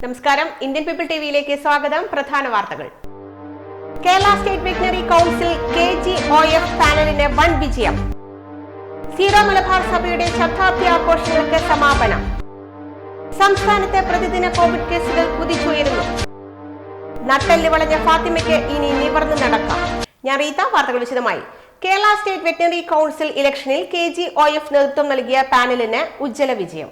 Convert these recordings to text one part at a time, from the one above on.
നമസ്കാരം. Indian people ടിവിയിലേക്ക് സ്വാഗതം. പ്രധാന വാർത്തകൾ. Kerala state veterinary council K G O F പാനലിന് വൻ വിജയം. സീറോ മലബാർ സഭയുടെ ശതാബ്ദി ആഘോഷങ്ങൾക്ക് സമാപനം. സംസ്ഥാനത്ത് പ്രതിദിന കോവിഡ് കേസുകൾ കുതിച്ചുയരുന്നു. നട്ടെല്ല് വളഞ്ഞ ഫാത്തിമയ്ക്ക് ഇനി നിവർന്നു നടക്കാം. ഞാൻ റീത്ത വാർത്തകൾ വിശദമായി. കേരള സ്റ്റേറ്റ് വെറ്റിനറി കൗൺസിൽ ഇലക്ഷനിൽ കെ ജി ഒ എഫ് നേതൃത്വം നൽകിയ പാനലിന് ഉജ്ജ്വല വിജയം.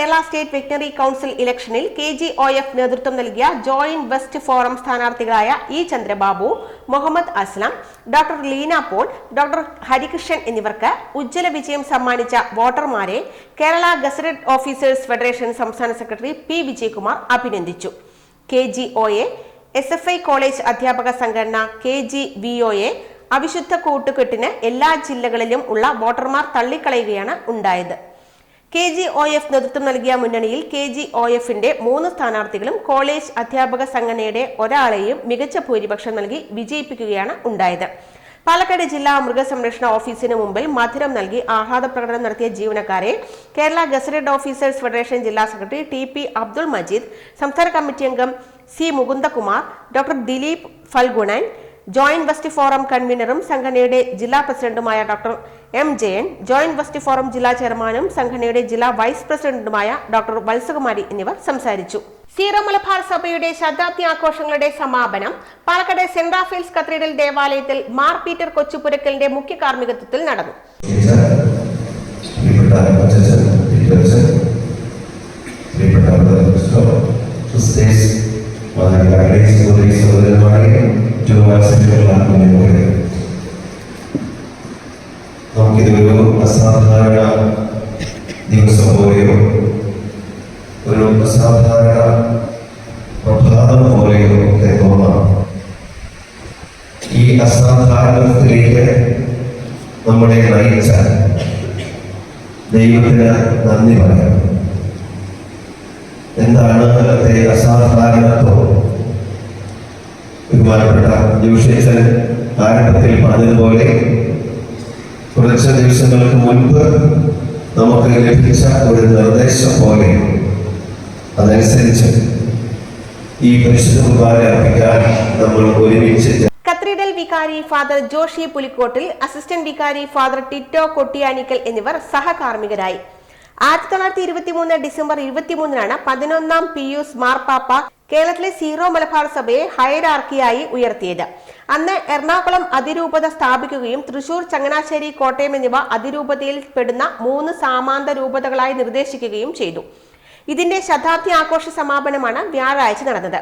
കേരള സ്റ്റേറ്റ് വെറ്റിനറി കൌൺസിൽ ഇലക്ഷനിൽ കെ ജി ഒ എഫ് നേതൃത്വം നൽകിയ joint west forum സ്ഥാനാർത്ഥികളായ E Chandrababu Muhammad Aslam doctor Leena Paul doctor Harikrishnan എന്നിവർക്ക് ഉജ്ജ്വല വിജയം സമ്മാനിച്ച വോട്ടർമാരെ കേരള ഗസറ്റഡ് ഓഫീസേഴ്സ് ഫെഡറേഷൻ സംസ്ഥാന സെക്രട്ടറി പി വിജയകുമാർ അഭിനന്ദിച്ചു. K G O A S F I college അധ്യാപക സംഘടന K G V O A അവിശുദ്ധ കൂട്ടുകെട്ടിന് എല്ലാ ജില്ലകളിലും ഉള്ള വോട്ടർമാർ തള്ളിക്കളയുകയാണ് ഉണ്ടായത്. കെ ജി ഒ എഫ് നേതൃത്വം നൽകിയ മുന്നണിയിൽ കെ ജി ഒ എഫിന്റെ മൂന്ന് സ്ഥാനാർത്ഥികളും കോളേജ് അധ്യാപക സംഘടനയുടെ ഒരാളെയും മികച്ച ഭൂരിപക്ഷം നൽകി വിജയിപ്പിക്കുകയാണ് ഉണ്ടായത്. പാലക്കാട് ജില്ലാ മൃഗസംരക്ഷണ ഓഫീസിന് മുമ്പിൽ മധുരം നൽകി ആഹ്ലാദ പ്രകടനം നടത്തിയ ജീവനക്കാരെ കേരള ഗസറ്റഡ് ഓഫീസേഴ്സ് ഫെഡറേഷൻ ജില്ലാ secretary T P Abdul Majeed സംസ്ഥാന കമ്മിറ്റി അംഗം C Mukundakumar doctor Dileep Phalgunan joint west forum കൺവീനറും സംഘടനയുടെ ജില്ലാ പ്രസിഡന്റുമായ doctor M Jayan joint west forum ജില്ലാ ചെയർമാനും സംഘടനയുടെ ജില്ലാ വൈസ് പ്രസിഡന്റുമായ ഡോക്ടർ വത്സകുമാരി എന്നിവർ സംസാരിച്ചു. സീറോ മലബാർ സഭയുടെ ശതാബ്ദി ആഘോഷങ്ങളുടെ സമാപനം പാലക്കാട് സെന്റ് റാഫേൽസ് കത്തീഡ്രൽ ദേവാലയത്തിൽ മാർ പീറ്റർ കൊച്ചുപുരക്കലിന്റെ മുഖ്യ കാർമ്മികത്വത്തിൽ നടന്നു. സഹോദരി സഹോദരന്മാരെ നമുക്കിതൊരു അസാധാരണ ദിവസം പോലെയോ ഒരു അസാധാരണ പ്രഭാതം പോലെയോ ഒക്കെ തോന്നാം. ഈ അസാധാരണത്തിലേക്ക് നമ്മളെ നയിച്ച ദൈവത്തിന് നന്ദി പറയാം. എന്താണ് അന്നത്തെ അസാധാരണത്വം? ബഹുമാനപ്പെട്ട ജോഷേച്ചൻ ആരംഭത്തിൽ പറഞ്ഞതുപോലെ കുറച്ച് ദിവസങ്ങൾക്ക് മുൻപ് നമുക്ക് ലഭിച്ച ഒരു നിർദ്ദേശം പോലെ അതനുസരിച്ച് ഈ പരിശുദ്ധ കുർബാന അർപ്പിക്കാൻ നമ്മൾ ഒരുമിച്ച് കത്രീഡൽ വികാരി ഫാദർ ജോഷി പുലിക്കോട്ടിൽ അസിസ്റ്റന്റ് വികാരി ഫാദർ ടിറ്റോ കൊട്ടിയാനിക്കൽ എന്നിവർ സഹകാർമ്മികരായി. ആയിരത്തി തൊള്ളായിരത്തി ഇരുപത്തിമൂന്ന് ഡിസംബർ ഇരുപത്തിമൂന്നിനാണ് പതിനൊന്നാം പിയൂസ് മാർപ്പാപ്പ കേരളത്തിലെ സീറോ മലബാർ സഭയെ ഹയരാർക്കിയായി ഉയർത്തിയത്. അന്ന് എറണാകുളം അതിരൂപത സ്ഥാപിക്കുകയും തൃശൂർ ചങ്ങനാശ്ശേരി കോട്ടയം എന്നിവ അതിരൂപതയിൽ പെടുന്ന മൂന്ന് സാമാന്ത രൂപതകളായി നിർദ്ദേശിക്കുകയും ചെയ്തു. ഇതിന്റെ ശതാബ്ദി ആഘോഷ സമാപനമാണ് വ്യാഴാഴ്ച നടന്നത്.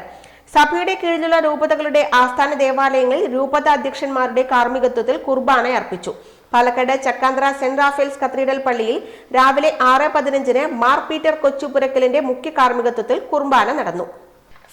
സഭയുടെ കീഴിലുള്ള രൂപതകളുടെ ആസ്ഥാന ദേവാലയങ്ങളിൽ രൂപത അധ്യക്ഷന്മാരുടെ കാർമ്മികത്വത്തിൽ കുർബാന അർപ്പിച്ചു. Palakkad Chakkanthara saint Raphael's cathedral പള്ളിയിൽ രാവിലെ ആറ് പതിനഞ്ചിന് മാർ പീറ്റർ കൊച്ചുപുരക്കലിന്റെ മുഖ്യ കാർമ്മികത്വത്തിൽ കുർബാന നടന്നു.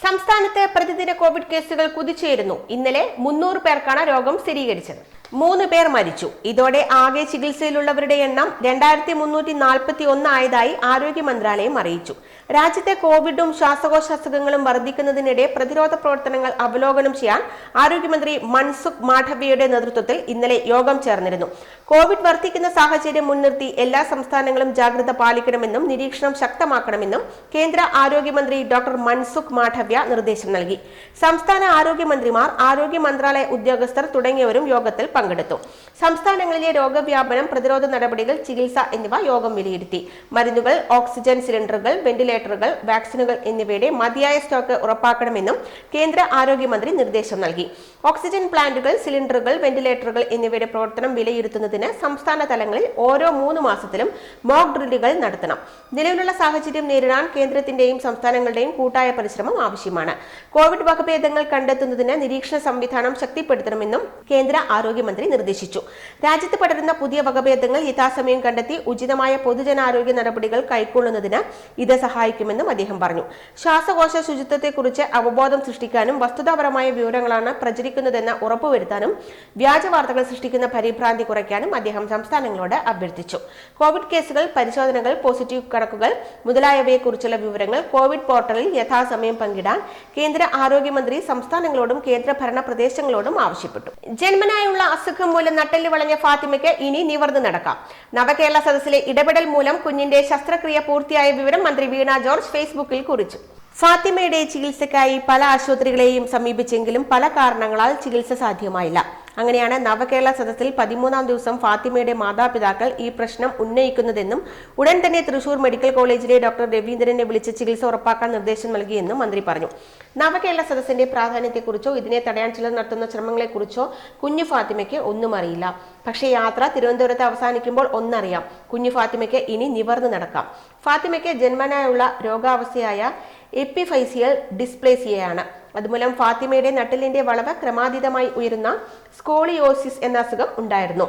സംസ്ഥാനത്ത് പ്രതിദിന കോവിഡ് കേസുകൾ കുതിച്ചുയരുന്നു ഇന്നലെ മുന്നൂറ് പേർക്കാണ് രോഗം സ്ഥിരീകരിച്ചത്. മൂന്ന് പേർ മരിച്ചു. ഇതോടെ ആകെ ചികിത്സയിലുള്ളവരുടെ എണ്ണം രണ്ടായിരത്തി മുന്നൂറ്റി നാൽപ്പത്തി ഒന്ന് ആയതായി ആരോഗ്യ മന്ത്രാലയം അറിയിച്ചു. രാജ്യത്തെ കോവിഡും ശ്വാസകോശ അസുഖങ്ങളും വർദ്ധിക്കുന്നതിനിടെ പ്രതിരോധ പ്രവർത്തനങ്ങൾ അവലോകനം ചെയ്യാൻ ആരോഗ്യമന്ത്രി മൻസുഖ് മാഠവ്യയുടെ നേതൃത്വത്തിൽ ഇന്നലെ യോഗം ചേർന്നിരുന്നു. കോവിഡ് വർദ്ധിക്കുന്ന സാഹചര്യം മുൻനിർത്തി എല്ലാ സംസ്ഥാനങ്ങളും ജാഗ്രത പാലിക്കണമെന്നും നിരീക്ഷണം ശക്തമാക്കണമെന്നും കേന്ദ്ര ആരോഗ്യമന്ത്രി ഡോക്ടർ മൻസുഖ് മാഠവ്യ നിർദ്ദേശം നൽകി. സംസ്ഥാന ആരോഗ്യമന്ത്രിമാർ ആരോഗ്യ മന്ത്രാലയ ഉദ്യോഗസ്ഥർ തുടങ്ങിയവരും യോഗത്തിൽ പങ്കെടുത്തു. സംസ്ഥാനങ്ങളിലെ രോഗവ്യാപനം പ്രതിരോധ നടപടികൾ ചികിത്സ എന്നിവ യോഗം വിലയിരുത്തി. മരുന്നുകൾ ഓക്സിജൻ സിലിണ്ടറുകൾ വെന്റിലേറ്ററുകൾ വാക്സിനുകൾ എന്നിവയുടെ മതിയായ സ്റ്റോക്ക് ഉറപ്പാക്കണമെന്നും കേന്ദ്ര ആരോഗ്യമന്ത്രി നിർദ്ദേശം നൽകി. ഓക്സിജൻ പ്ലാന്റുകൾ സിലിണ്ടറുകൾ വെന്റിലേറ്ററുകൾ എന്നിവയുടെ പ്രവർത്തനം വിലയിരുത്തുന്നതിന് സംസ്ഥാന തലങ്ങളിൽ ഓരോ മൂന്ന് മാസത്തിലും മോക്ക് ഡ്രില്ലുകൾ നടത്തണം. നിലവിലുള്ള സാഹചര്യം നേരിടാൻ കേന്ദ്രത്തിന്റെയും സംസ്ഥാനങ്ങളുടെയും കൂട്ടായ പരിശ്രമം ആവശ്യമാണ്. കോവിഡ് വകഭേദങ്ങൾ കണ്ടെത്തുന്നതിന് നിരീക്ഷണ സംവിധാനം ശക്തിപ്പെടുത്തണമെന്നും കേന്ദ്ര ആരോഗ്യമന്ത്രി നിർദ്ദേശിച്ചു. രാജ്യത്ത് പടരുന്ന പുതിയ വകഭേദങ്ങൾ യഥാസമയം കണ്ടെത്തി ഉചിതമായ പൊതുജനാരോഗ്യ നടപടികൾ കൈക്കൊള്ളുന്നതിന് ഇത് സഹായിക്കുമെന്നും അദ്ദേഹം പറഞ്ഞു. ശ്വാസകോശ ശുചിത്വത്തെക്കുറിച്ച് അവബോധം സൃഷ്ടിക്കാനും വസ്തുതാപരമായ വിവരങ്ങളാണ് പ്രചരിക്കുന്നതെന്ന് ഉറപ്പുവരുത്താനും വ്യാജ വാർത്തകൾ സൃഷ്ടിക്കുന്ന പരിഭ്രാന്തി കുറയ്ക്കാനും അദ്ദേഹം സംസ്ഥാനങ്ങളോട് അഭ്യർത്ഥിച്ചു. കോവിഡ് കേസുകൾ പരിശോധനകൾ പോസിറ്റീവ് കണക്കുകൾ മുതലായവയെക്കുറിച്ചുള്ള വിവരങ്ങൾ കോവിഡ് പോർട്ടലിൽ യഥാസമയം പങ്കിടാൻ കേന്ദ്ര ആരോഗ്യമന്ത്രി സംസ്ഥാനങ്ങളോടും കേന്ദ്രഭരണ പ്രദേശങ്ങളോടും ആവശ്യപ്പെട്ടു. ജന്മനായുള്ള അസുഖം മൂലം നട്ടെല്ല് വളഞ്ഞ ഫാത്തിമയ്ക്ക് ഇനി നിവർന്നു നടക്കാം. നവകേരള സദസ്സിലെ ഇടപെടൽ മൂലം കുഞ്ഞിന്റെ ശസ്ത്രക്രിയ പൂർത്തിയായ വിവരം മന്ത്രി വീണ ജോർജ് ഫേസ്ബുക്കിൽ കുറിച്ചു. ഫാത്തിമയുടെ ചികിത്സയ്ക്കായി പല ആശുപത്രികളെയും സമീപിച്ചെങ്കിലും പല കാരണങ്ങളാൽ ചികിത്സ സാധ്യമായില്ല. അങ്ങനെയാണ് നവകേരള സദസ്സിൽ പതിമൂന്നാം ദിവസം ഫാത്തിമയുടെ മാതാപിതാക്കൾ ഈ പ്രശ്നം ഉന്നയിക്കുന്നതെന്നും ഉടൻ തന്നെ തൃശൂർ മെഡിക്കൽ കോളേജിലെ ഡോക്ടർ രവീന്ദ്രനെ വിളിച്ച് ചികിത്സ ഉറപ്പാക്കാൻ നിർദ്ദേശം നൽകിയെന്നും മന്ത്രി പറഞ്ഞു. നവകേരള സദസ്സിന്റെ പ്രാധാന്യത്തെക്കുറിച്ചോ ഇതിനെ തടയാൻ ചിലർ നടത്തുന്ന ശ്രമങ്ങളെക്കുറിച്ചോ കുഞ്ഞു ഫാത്തിമയ്ക്ക് ഒന്നും അറിയില്ല. പക്ഷേ യാത്ര തിരുവനന്തപുരത്ത് അവസാനിക്കുമ്പോൾ ഒന്നറിയാം. കുഞ്ഞു ഫാത്തിമയ്ക്ക് ഇനി നിവർന്നു നടക്കാം. ഫാത്തിമയ്ക്ക് ജന്മനായുള്ള രോഗാവസ്ഥയായ എപ്പിഫൈസിയൽ ഡിസ്പ്ലേസിയയാണ്. അതുമൂലം ഫാത്തിമയുടെ നട്ടലിന്റെ വളവ് ക്രമാതീതമായി ഉയരുന്ന സ്കോളിയോസിസ് എന്ന അസുഖം ഉണ്ടായിരുന്നു.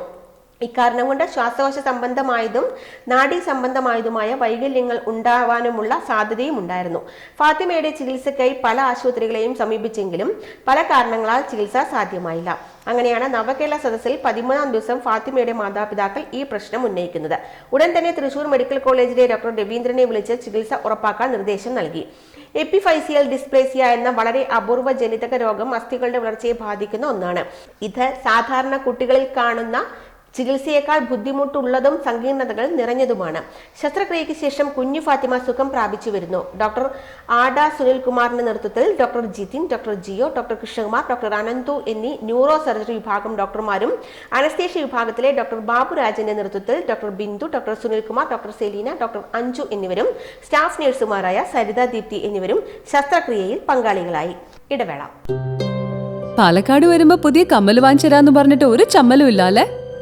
ഇക്കാരണം കൊണ്ട് ശ്വാസകോശ സംബന്ധമായതും നാഡീ സംബന്ധമായതുമായ വൈകല്യങ്ങൾ ഉണ്ടാവാനുമുള്ള സാധ്യതയും ഉണ്ടായിരുന്നു. ഫാത്തിമയുടെ ചികിത്സയ്ക്കായി പല ആശുപത്രികളെയും സമീപിച്ചെങ്കിലും പല കാരണങ്ങളാൽ ചികിത്സ സാധ്യമായില്ല. അങ്ങനെയാണ് നവകേരള സദസ്സിൽ പതിമൂന്നാം ദിവസം ഫാത്തിമയുടെ മാതാപിതാക്കൾ ഈ പ്രശ്നം ഉന്നയിക്കുന്നത്. ഉടൻ തന്നെ തൃശൂർ മെഡിക്കൽ കോളേജിലെ ഡോക്ടർ രവീന്ദ്രനെ വിളിച്ച് ചികിത്സ ഉറപ്പാക്കാൻ നിർദ്ദേശം നൽകി. എപ്പിഫൈസിയൽ ഡിസ്പ്ലേസിയ എന്ന വളരെ അപൂർവ ജനിതക രോഗം അസ്ഥികളുടെ വളർച്ചയെ ബാധിക്കുന്ന ഒന്നാണ്. ഇത് സാധാരണ കുട്ടികളിൽ കാണുന്ന ചികിത്സയേക്കാൾ ബുദ്ധിമുട്ടുള്ളതും സങ്കീർണതകൾ നിറഞ്ഞതുമാണ്. ശസ്ത്രക്രിയയ്ക്ക് ശേഷം കുഞ്ഞു ഫാത്തിമ സുഖം പ്രാപിച്ചു വരുന്നു. ഡോക്ടർ ആഡ സുനിൽകുമാറിന്റെ നേതൃത്വത്തിൽ doctor Jithin doctor Jiyo doctor Krishnakumar doctor Ananthu എന്നീ ന്യൂറോ സർജറി വിഭാഗം ഡോക്ടർമാരും അനസ്തേഷ്യ വിഭാഗത്തിലെ ഡോക്ടർ ബാബുരാജിന്റെ നേതൃത്വത്തിൽ doctor Bindu doctor Sunilkumar doctor Selina doctor Anju എന്നിവരും സ്റ്റാഫ് നഴ്സുമാരായ സരിത ദീപ്തി എന്നിവരും ശസ്ത്രക്രിയയിൽ പങ്കാളികളായി. ഇടവേള. പാലക്കാട് വരുമ്പോ പുതിയ കമ്മൽ വാങ്ങിച്ചരാന്ന് പറഞ്ഞിട്ട് ഒരു ചമ്മലും ഇല്ല അല്ലേ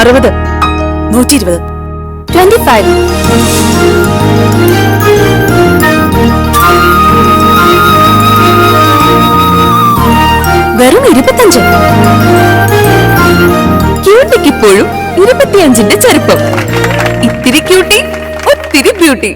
അറുപത് നൂറ്റി ഇരുപത് ട്വന്റി ഫൈവ് വെറും ഇരുപത്തഞ്ച്. ക്യൂട്ടിക്ക് ഇപ്പോഴും ഇരുപത്തിയഞ്ചിന്റെ ചെറുപ്പം ഇത്തിരി ക്യൂട്ടി ഒത്തിരി ബ്യൂട്ടി.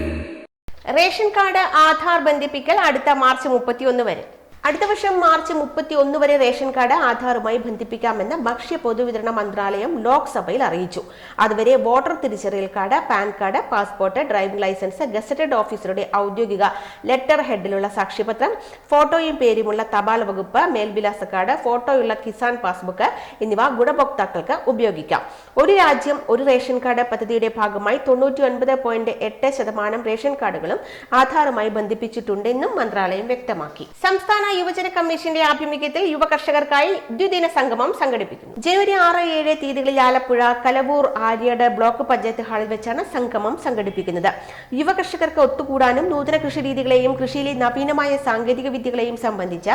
റേഷൻ കാർഡ് ആധാർ ബന്ധിപ്പിക്കൽ അടുത്ത മാർച്ച് മുപ്പത്തിയൊന്ന് വരെ. അടുത്ത വർഷം മാർച്ച് മുപ്പത്തി ഒന്ന് വരെ റേഷൻ കാർഡ് ആധാറുമായി ബന്ധിപ്പിക്കാമെന്ന് ഭക്ഷ്യ പൊതുവിതരണ മന്ത്രാലയം ലോക്സഭയിൽ അറിയിച്ചു. അതുവരെ വോട്ടർ തിരിച്ചറിയൽ card PAN card passport driving licence gazetted ഓഫീസറുടെ ഔദ്യോഗിക ലെറ്റർ ഹെഡിലുള്ള സാക്ഷ്യപത്രം ഫോട്ടോയും പേരുമുള്ള തപാൽ വകുപ്പ് മേൽവിലാസ കാർഡ് ഫോട്ടോയുള്ള കിസാൻ പാസ്ബുക്ക് എന്നിവ ഗുണഭോക്താക്കൾക്ക് ഉപയോഗിക്കാം. ഒരു രാജ്യം ഒരു റേഷൻ കാർഡ് പദ്ധതിയുടെ ഭാഗമായി തൊണ്ണൂറ്റി ഒൻപത് പോയിന്റ് എട്ട് ശതമാനം റേഷൻ കാർഡുകളും ആധാറുമായി ബന്ധിപ്പിച്ചിട്ടുണ്ടെന്നും മന്ത്രാലയം വ്യക്തമാക്കി. സംസ്ഥാന യുവജന കമ്മീഷന്റെ ആഭിമുഖ്യത്തിൽ യുവ കർഷകർക്കായി ദ്വിദിന സംഗമം സംഘടിപ്പിക്കുന്നു. ജനുവരി ആറ് ഏഴ് തീയതികളിൽ ആലപ്പുഴ കലവൂർ ആര്യാട് ബ്ലോക്ക് പഞ്ചായത്ത് ഹാളിൽ വെച്ചാണ് സംഗമം സംഘടിപ്പിക്കുന്നത്. യുവ കർഷകർക്ക് ഒത്തുകൂടാനും നൂതന കൃഷി രീതികളെയും കൃഷിയിലെ നവീനമായ സാങ്കേതിക വിദ്യകളെയും സംബന്ധിച്ച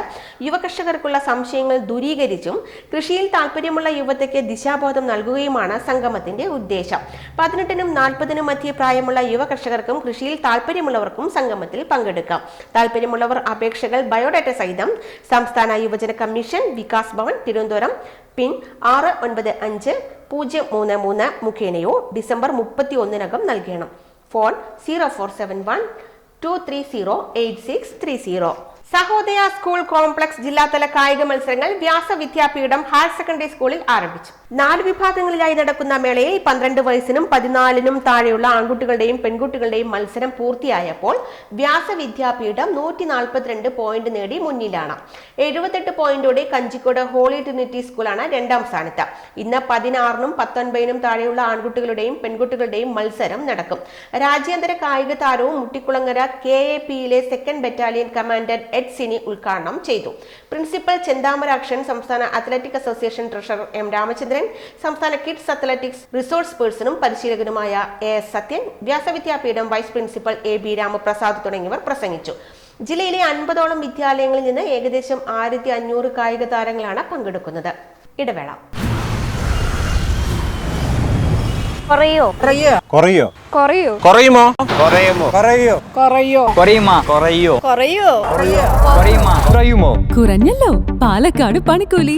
യുവ കർഷകർക്കുള്ള സംശയങ്ങൾ ദൂരീകരിച്ചും കൃഷിയിൽ താല്പര്യമുള്ള യുവതയ്ക്ക് ദിശാബോധം നൽകുകയുമാണ് സംഗമത്തിന്റെ ഉദ്ദേശം. പതിനെട്ടിനും നാൽപ്പതിനും മധ്യ പ്രായമുള്ള യുവ കർഷകർക്കും കൃഷിയിൽ താല്പര്യമുള്ളവർക്കും സംഗമത്തിൽ പങ്കെടുക്കാം. താല്പര്യമുള്ളവർ അപേക്ഷകൾ ബയോഡാറ്റ സഹിതം സംസ്ഥാന യുവജന കമ്മീഷൻ വികാസ് ഭവൻ തിരുവനന്തപുരം. പിൻ ആറ് ഒൻപത് അഞ്ച് പൂജ്യം മൂന്ന് മൂന്ന് മുഖേനയോ ഡിസംബർ മുപ്പത്തി ഒന്നിനകം നൽകണം. Phone zero four seven one two three zero eight six three zero. Sahodaya school complex ജില്ലാതല കായിക മത്സരങ്ങൾ വ്യാസ വിദ്യാപീഠം ഹയർ സെക്കൻഡറി സ്കൂളിൽ ആരംഭിച്ചു. നാല് വിഭാഗങ്ങളിലായി നടക്കുന്ന മേളയിൽ പന്ത്രണ്ട് വയസ്സിനും പതിനാലിനും താഴെയുള്ള ആൺകുട്ടികളുടെയും പെൺകുട്ടികളുടെയും മത്സരം പൂർത്തിയായപ്പോൾ വ്യാസ വിദ്യാപീഠം നൂറ്റി നാൽപ്പത്തിരണ്ട് പോയിന്റ് നേടി മുന്നിലാണ്. എഴുപത്തെട്ട് പോയിന്റോടെ കഞ്ചിക്കോട് ഹോളി ട്രിനിറ്റി സ്കൂളാണ് രണ്ടാം സ്ഥാനത്ത്. ഇന്ന് പതിനാറിനും പത്തൊൻപതിനും താഴെയുള്ള ആൺകുട്ടികളുടെയും പെൺകുട്ടികളുടെയും മത്സരം നടക്കും. രാജ്യാന്തര കായിക താരവും മുട്ടിക്കുളങ്ങര കെ എ പിയിലെ സെക്കൻഡ് ബറ്റാലിയൻ കമാൻഡർ എഡ് സിനി ഉദ്ഘാടനം ചെയ്തു. പ്രിൻസിപ്പൽ ചെന്താമരാക്ഷൻ സംസ്ഥാന athletic association treasurer M Ramachandran സംസ്ഥാന കിഡ്സ് അത്ലറ്റിക്സ് റിസോഴ്സ് പേഴ്സണും പരിശീലകനുമായ A S Sathyan Vyasavidyapeetham vice principal A B Ramaprasad തുടങ്ങിയവർ പ്രസംഗിച്ചു. ജില്ലയിലെ അൻപതോളം വിദ്യാലയങ്ങളിൽ നിന്ന് ഏകദേശം ആയിരത്തി അഞ്ഞൂറ് കായിക താരങ്ങളാണ് പങ്കെടുക്കുന്നത്. ഇടവേള. കുറയോ? കുറയോ? കുറയോ? കുറയുമോ? കുറയുമോ? കുറയോ? കുറയുമോ? കുറയോ? കുറയോ? കുറയുമോ? കുറഞ്ഞല്ലോ. പാലക്കാട് പണിക്കൂലി.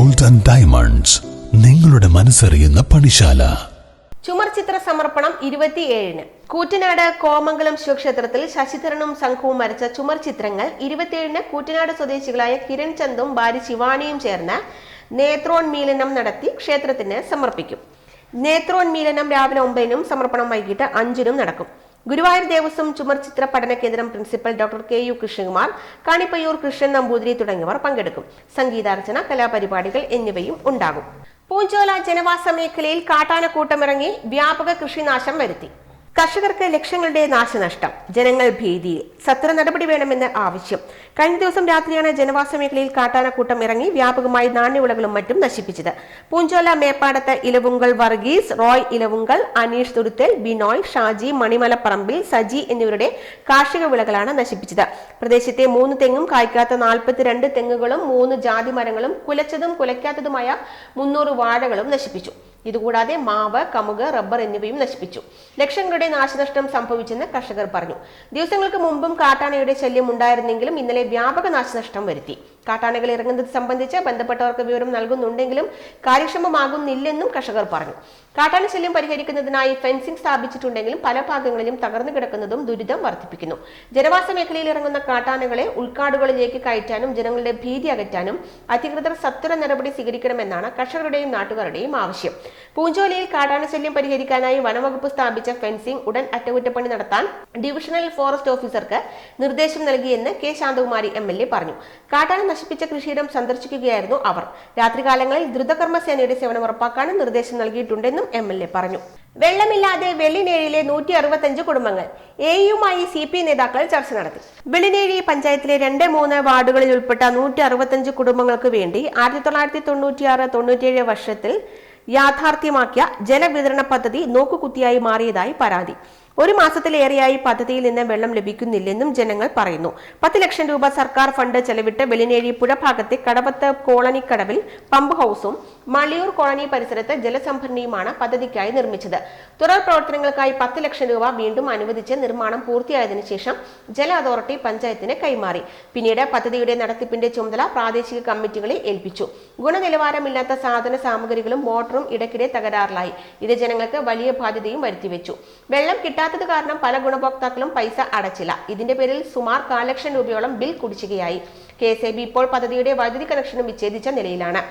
ഗോൾഡ് ആൻഡ് ഡയമണ്ട്സ് നിങ്ങളുടെ മനസ്സറിയുന്ന പണിശാല. ചുമർ ചിത്ര സമർപ്പണം ഇരുപത്തിയേഴിന്. കൂറ്റനാട് കോമംഗലം ശിവക്ഷേത്രത്തിൽ ശശിധരനും സംഘവും വരച്ച ചുമർ ചിത്രങ്ങൾ ഇരുപത്തിയേഴിന് കൂറ്റനാട് സ്വദേശികളായ കിരൺ ചന്ദും ഭാര്യ ശിവാനിയും ചേർന്ന് നേത്രോന്മീലനം നടത്തി ക്ഷേത്രത്തിന് സമർപ്പിക്കും. നേത്രോന്മീലനം രാവിലെ ഒമ്പതിനും സമർപ്പണം വൈകിട്ട് അഞ്ചിനും നടക്കും. ഗുരുവായൂർ ദേവസ്വം ചുമർ ചിത്ര പഠന കേന്ദ്രം principal doctor K U Krishnakumar Kanippayyur Krishnan Namboothiri തുടങ്ങിയവർ പങ്കെടുക്കും. സംഗീതാർച്ചന കലാപരിപാടികൾ എന്നിവയും ഉണ്ടാകും. പൂഞ്ചോല ജനവാസ മേഖലയിൽ കാട്ടാനക്കൂട്ടമിറങ്ങി വ്യാപക കൃഷിനാശം വരുത്തി. കർഷകർക്ക് ലക്ഷങ്ങളുടെ നാശനഷ്ടം ജനങ്ങൾ ഭീതിയിൽ. സത്ര നടപടി വേണമെന്ന് ആവശ്യം. കഴിഞ്ഞ ദിവസം രാത്രിയാണ് ജനവാസ മേഖലയിൽ കാട്ടാനക്കൂട്ടം ഇറങ്ങി വ്യാപകമായി നാണ്യവിളകളും മറ്റും നശിപ്പിച്ചത്. പൂഞ്ചോല മേപ്പാടത്ത് ഇലവുങ്കൽ വർഗീസ് റോയ് ഇലവുങ്കൽ അനീഷ് തുരുത്തൽ ബിനോയ് ഷാജി മണിമലപ്പറമ്പിൽ സജി എന്നിവരുടെ കാർഷിക വിളകളാണ് നശിപ്പിച്ചത്. പ്രദേശത്തെ മൂന്ന് തെങ്ങും കായ്ക്കാത്ത നാൽപ്പത്തിരണ്ട് തെങ്ങുകളും മൂന്ന് ജാതി മരങ്ങളും കുലച്ചതും കുലയ്ക്കാത്തതുമായ മുന്നൂറ് വാഴകളും നശിപ്പിച്ചു. ഇതുകൂടാതെ മാവ് കമുക് റബ്ബർ എന്നിവയും നശിപ്പിച്ചു. ലക്ഷങ്ങളുടെ നാശനഷ്ടം സംഭവിച്ചെന്ന് കർഷകർ പറഞ്ഞു. ദിവസങ്ങൾക്ക് മുമ്പും കാട്ടാനയുടെ ശല്യം ഉണ്ടായിരുന്നെങ്കിലും ഇന്നലെ വ്യാപക നാശനഷ്ടം വരുത്തി. കാട്ടാനകൾ ഇറങ്ങുന്നത് സംബന്ധിച്ച് ബന്ധപ്പെട്ടവർക്ക് വിവരം നൽകുന്നുണ്ടെങ്കിലും കാര്യക്ഷമമാകുന്നില്ലെന്നും കർഷകർ പറഞ്ഞു. കാട്ടാന ശല്യം പരിഹരിക്കുന്നതിനായി ഫെൻസിംഗ് സ്ഥാപിച്ചിട്ടുണ്ടെങ്കിലും പല ഭാഗങ്ങളിലും തകർന്നു കിടക്കുന്നതും ദുരിതം വർദ്ധിപ്പിക്കുന്നു. ജനവാസ മേഖലയിൽ ഇറങ്ങുന്ന കാട്ടാനകളെ ഉൾക്കാടുകളിലേക്ക് കയറ്റാനും ജനങ്ങളുടെ ഭീതി അകറ്റാനും അധികൃതർ സത്വര നടപടി സ്വീകരിക്കണമെന്നാണ് കർഷകരുടെയും നാട്ടുകാരുടെയും ആവശ്യം. പൂഞ്ചോലയിൽ കാട്ടാന ശല്യം പരിഹരിക്കാനായി വനംവകുപ്പ് സ്ഥാപിച്ച ഫെൻസിംഗ് ഉടൻ അറ്റകുറ്റപ്പണി നടത്താൻ ഡിവിഷണൽ ഫോറസ്റ്റ് ഓഫീസർക്ക് നിർദ്ദേശം നൽകിയെന്ന് K Santhakumari M L A പറഞ്ഞു. കാട്ടാന നശിപ്പിച്ച കൃഷിയിടം സന്ദർശിക്കുകയായിരുന്നു അവർ. രാത്രികാലങ്ങളിൽ ദ്രുതകർമ്മ സേനയുടെ സേവനം ഉറപ്പാക്കാനും നിർദ്ദേശം നൽകിയിട്ടുണ്ടെന്നും എം എൽ എ പറഞ്ഞു. വെള്ളമില്ലാതെ വെള്ളിനേഴിയിലെ നൂറ്റി അറുപത്തഞ്ച് കുടുംബങ്ങൾ എയുമായി സി പി നേതാക്കൾ ചർച്ച നടത്തി. വെള്ളിനേഴി പഞ്ചായത്തിലെ രണ്ട് മൂന്ന് വാർഡുകളിൽ ഉൾപ്പെട്ട നൂറ്റി അറുപത്തഞ്ച് കുടുംബങ്ങൾക്ക് വേണ്ടി ആയിരത്തി തൊള്ളായിരത്തി തൊണ്ണൂറ്റിയാറ് തൊണ്ണൂറ്റിയേഴ് വർഷത്തിൽ യാഥാർത്ഥ്യമാക്കിയ ജലവിതരണ പദ്ധതി നോക്കുകുത്തിയായി മാറിയതായി പരാതി. ഒരു മാസത്തിലേറെയായി പദ്ധതിയിൽ നിന്ന് വെള്ളം ലഭിക്കുന്നില്ലെന്നും ജനങ്ങൾ പറയുന്നു. പത്ത് ലക്ഷം രൂപ സർക്കാർ ഫണ്ട് ചെലവിട്ട് വെളിനേഴി പുഴഭാഗത്തെ കടവത്ത് കോളനിക്കടവിൽ പമ്പ് ഹൌസും മളിയൂർ കോളനി പരിസരത്ത് ജലസംഭരണിയുമാണ് പദ്ധതിക്കായി നിർമ്മിച്ചത്. തുടർ പ്രവർത്തനങ്ങൾക്കായി പത്ത് ലക്ഷം രൂപ വീണ്ടും അനുവദിച്ച് നിർമ്മാണം പൂർത്തിയായതിനു ശേഷം ജല അതോറിറ്റി പഞ്ചായത്തിന് കൈമാറി. പിന്നീട് പദ്ധതിയുടെ നടത്തിപ്പിന്റെ ചുമതല പ്രാദേശിക കമ്മിറ്റികളെ ഏൽപ്പിച്ചു. ഗുണനിലവാരമില്ലാത്ത സാധന സാമഗ്രികളും മോട്ടറും ഇടയ്ക്കിടെ തകരാറിലായി. ഇത് ജനങ്ങൾക്ക് വലിയ ബാധ്യതയും വരുത്തിവെച്ചു. വെള്ളം കിട്ടാത്തത് കാരണം പല ഗുണഭോക്താക്കളും പൈസ അടച്ചില്ല. ഇതിന്റെ പേരിൽ സുമാർ കാൽ ലക്ഷം രൂപയോളം ബിൽ കുടിശ്ശികയായി. കെ എസ് ഇപ്പോൾ പദ്ധതിയുടെ വൈദ്യുതി കണക്ഷനും വിച്ഛേദിച്ച നിലയിലാണ്.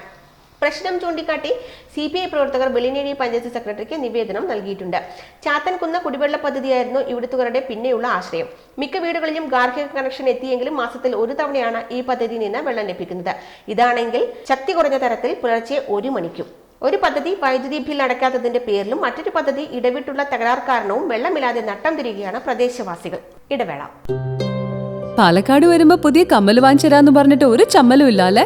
പ്രശ്നം ചൂണ്ടിക്കാട്ടി സി പി ഐ പ്രവർത്തകർ വെളിനേഴി പഞ്ചായത്ത് സെക്രട്ടറിക്ക് നിവേദനം നൽകിയിട്ടുണ്ട്. ചാത്തൻകുന്ന കുടിവെള്ള പദ്ധതിയായിരുന്നു ഇവിടുത്തുകാരുടെ പിന്നെയുള്ള ആശ്രയം. മിക്ക വീടുകളിലും ഗാർഹിക കണക്ഷൻ എത്തിയെങ്കിലും മാസത്തിൽ ഒരു തവണയാണ് ഈ പദ്ധതിയിൽ നിന്ന് വെള്ളം ലഭിക്കുന്നത്. ഇതാണെങ്കിൽ ശക്തി കുറഞ്ഞ തരത്തിൽ പുലർച്ചെ ഒരു മണിക്കും. ഒരു പദ്ധതി വൈദ്യുതി ബിൽ അടയ്ക്കാത്തതിന്റെ പേരിലും മറ്റൊരു പദ്ധതി ഇടവിട്ടുള്ള തകരാർ കാരണവും വെള്ളമില്ലാതെ നട്ടം തിരികെയാണ് പ്രദേശവാസികൾ. ഇടവേള. പാലക്കാട് വരുമ്പോ പുതിയ കമ്മൽ വാങ്ങിച്ചു പറഞ്ഞിട്ട് ഒരു ചമ്മലും ഇല്ല അല്ലേ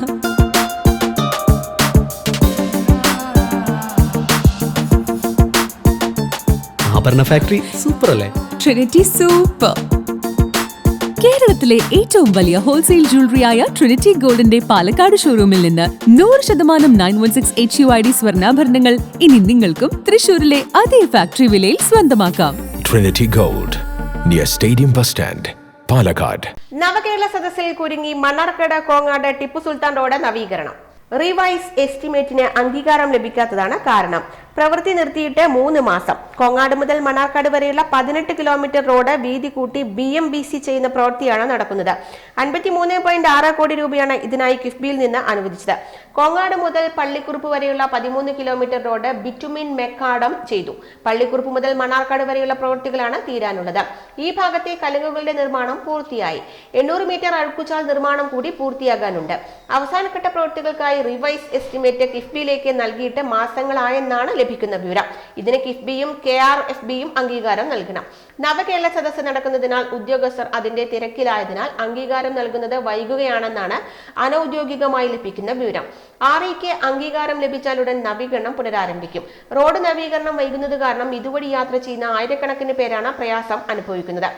ആഭരണ ഫാക്ടറി സൂപ്പർ അല്ലേ? ട്രിനിറ്റി സൂപ്പർ കേരളത്തിലെ ഏറ്റവും വലിയ ഹോൾസെയിൽ ജ്വല്ലറിയായ ട്രിനിറ്റി ഗോൾഡിന്റെ പാലക്കാട് ഷോറൂമിൽ നിന്ന് നൂറ് ശതമാനം nine one six H U I D സ്വർണാഭരണങ്ങൾ ഇനി നിങ്ങൾക്കും തൃശൂരിലെ അതേ ഫാക്ടറി വിലയിൽ സ്വന്തമാക്കാം. Trinity gold near stadium bus stand Palakkad നവകേരള സദസ്സിൽ കുരുങ്ങി മണ്ണാർക്കാട് കോങ്ങാട് ടിപ്പു സുൽത്താൻ റോഡ് നവീകരണം. റിവൈസ് എസ്റ്റിമേറ്റിന് അംഗീകാരം ലഭിക്കാത്തതാണ് കാരണം. പ്രവൃത്തി നിർത്തിയിട്ട് മൂന്ന് മാസം. കോങ്ങാട് മുതൽ മണ്ണാർക്കാട് വരെയുള്ള പതിനെട്ട് കിലോമീറ്റർ റോഡ് വീതി കൂട്ടി ബി എം ബി സി ചെയ്യുന്ന പ്രവൃത്തിയാണ് നടക്കുന്നത്. അൻപത്തിമൂന്ന് പോയിന്റ് ആറ് കോടി രൂപയാണ് ഇതിനായി കിഫ്ബിയിൽ നിന്ന് അനുവദിച്ചത്. കോങ്ങാട് മുതൽ പള്ളിക്കുറുപ്പ് വരെയുള്ള പതിമൂന്ന് കിലോമീറ്റർ റോഡ് ബിറ്റുമിൻ മെക്കാടം ചെയ്തു. പള്ളിക്കുറുപ്പ് മുതൽ മണാർക്കാട് വരെയുള്ള പ്രവൃത്തികളാണ് തീരാനുള്ളത്. ഈ ഭാഗത്തെ കലുങ്കുകളുടെ നിർമ്മാണം പൂർത്തിയായി. എണ്ണൂറ് മീറ്റർ അഴുക്കുചാൽ നിർമ്മാണം കൂടി പൂർത്തിയാകാനുണ്ട്. അവസാനഘട്ട പ്രവൃത്തികൾക്കായി റിവൈസ് എസ്റ്റിമേറ്റ് കിഫ്ബിയിലേക്ക് നൽകിയിട്ട് മാസങ്ങളായെന്നാണ് ലഭിക്കുന്ന വിവരം. ഇതിന് കിഫ്ബിയും കെ ആർ എഫ് ബിയും അംഗീകാരം നൽകണം. നവകേരള സദസ്സ് നടക്കുന്നതിനാൽ ഉദ്യോഗസ്ഥർ അതിന്റെ തിരക്കിലായതിനാൽ അംഗീകാരം നൽകുന്നത് വൈകുകയാണെന്നാണ് അനൌദ്യോഗികമായി ലഭിക്കുന്ന വിവരം. ആർ ഇക്ക് അംഗീകാരം ലഭിച്ചാലുടൻ നവീകരണം പുനരാരംഭിക്കും. റോഡ് നവീകരണം വൈകുന്നത് കാരണം ഇതുവഴി യാത്ര ചെയ്യുന്ന ആയിരക്കണക്കിന് പേരാണ് പ്രയാസം അനുഭവിക്കുന്നത്.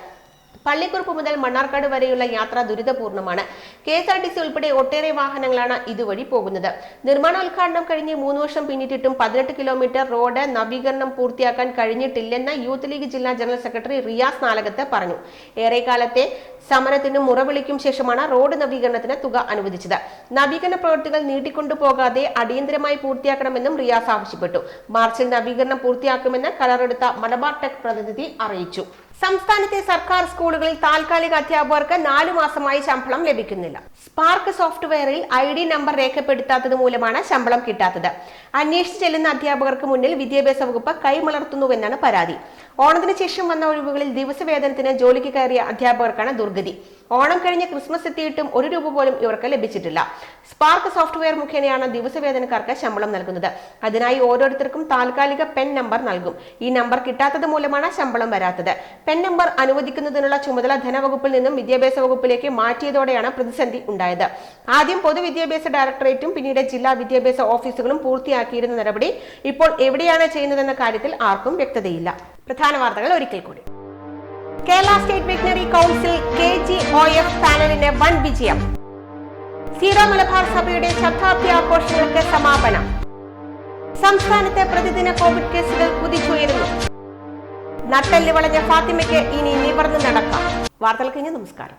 പള്ളിക്കുറുപ്പ് മുതൽ മണ്ണാർക്കാട് വരെയുള്ള യാത്ര ദുരിതപൂർണമാണ് K S R T C ഉൾപ്പെടെ ഒട്ടേറെ വാഹനങ്ങളാണ് ഇതുവഴി പോകുന്നത്. നിർമ്മാണോദ്ഘാടനം കഴിഞ്ഞ് മൂന്ന് വർഷം പിന്നിട്ടിട്ടും പതിനെട്ട് കിലോമീറ്റർ റോഡ് നവീകരണം പൂർത്തിയാക്കാൻ കഴിഞ്ഞിട്ടില്ലെന്ന് യൂത്ത് ലീഗ് ജില്ലാ ജനറൽ സെക്രട്ടറി റിയാസ് നാലകത്ത് പറഞ്ഞു. ഏറെക്കാലത്തെ സമരത്തിനും മുറവിളിക്കും ശേഷമാണ് റോഡ് നവീകരണത്തിന് തുക അനുവദിച്ചത്. നവീകരണ പ്രവൃത്തികൾ നീട്ടിക്കൊണ്ടുപോകാതെ അടിയന്തരമായി പൂർത്തിയാക്കണമെന്നും റിയാസ് ആവശ്യപ്പെട്ടു. മാർച്ചിൽ നവീകരണം പൂർത്തിയാക്കുമെന്ന് കലറെടുത്ത മലബാർ ടെക് പ്രതിനിധി അറിയിച്ചു. സംസ്ഥാനത്തെ സർക്കാർ സ്കൂളുകളിൽ താൽക്കാലിക അധ്യാപകർക്ക് നാലു മാസമായി ശമ്പളം ലഭിക്കുന്നില്ല. സ്പാർക്ക് സോഫ്റ്റ്വെയറിൽ ഐ ഡി നമ്പർ രേഖപ്പെടുത്താത്തത് മൂലമാണ് ശമ്പളം കിട്ടാത്തത്. അന്വേഷിച്ചു ചെല്ലുന്ന അധ്യാപകർക്ക് മുന്നിൽ വിദ്യാഭ്യാസ വകുപ്പ് കൈമലർത്തുന്നുവെന്നാണ് പരാതി. ഓണത്തിന് ശേഷം വന്ന ഒഴിവുകളിൽ ദിവസവേതനത്തിന് ജോലിക്ക് കയറിയ അധ്യാപകർക്കാണ് ദുർഗതി. ഓണം കഴിഞ്ഞ് ക്രിസ്മസ് എത്തിയിട്ടും ഒരു രൂപ പോലും ഇവർക്ക് ലഭിച്ചിട്ടില്ല. സ്പാർക്ക് സോഫ്റ്റ്വെയർ മുഖേനയാണ് ദിവസവേതനക്കാർക്ക് ശമ്പളം നൽകുന്നത്. അതിനായി ഓരോരുത്തർക്കും താൽക്കാലിക പെൻ നമ്പർ നൽകും. ഈ നമ്പർ കിട്ടാത്തത് മൂലമാണ് ശമ്പളം വരാത്തത്. പെൻ നമ്പർ അനുവദിക്കുന്നതിനുള്ള ചുമതല ധനവകുപ്പിൽ നിന്നും വിദ്യാഭ്യാസ വകുപ്പിലേക്ക് മാറ്റിയതോടെയാണ് പ്രതിസന്ധി ഉണ്ടായത്. ആദ്യം പൊതുവിദ്യാഭ്യാസ ഡയറക്ടറേറ്റും പിന്നീട് ജില്ലാ വിദ്യാഭ്യാസ ഓഫീസുകളും പൂർത്തിയാക്കിയിരുന്ന നടപടി ഇപ്പോൾ എവിടെയാണ് ചെയ്യുന്നതെന്ന കാര്യത്തിൽ ആർക്കും വ്യക്തതയില്ല. പ്രധാന വാർത്തകൾ ഒരിക്കൽ കൂടി. Kerala state veterinary council K G O F പാനലിന് വൻ വിജയം. സീറോ മലബാർ സഭയുടെ ശതാബ്ദി ആഘോഷങ്ങൾക്ക് സമാപനം. സംസ്ഥാനത്തെ പ്രതിദിന കോവിഡ് കേസുകൾ കുതിച്ചുയരുന്നു. നട്ടെല്ല് വളഞ്ഞ ഫാത്തിമയ്ക്ക് ഇനി നിവർന്നു നടക്കാം. വാർത്തകൾക്ക് നമസ്കാരം.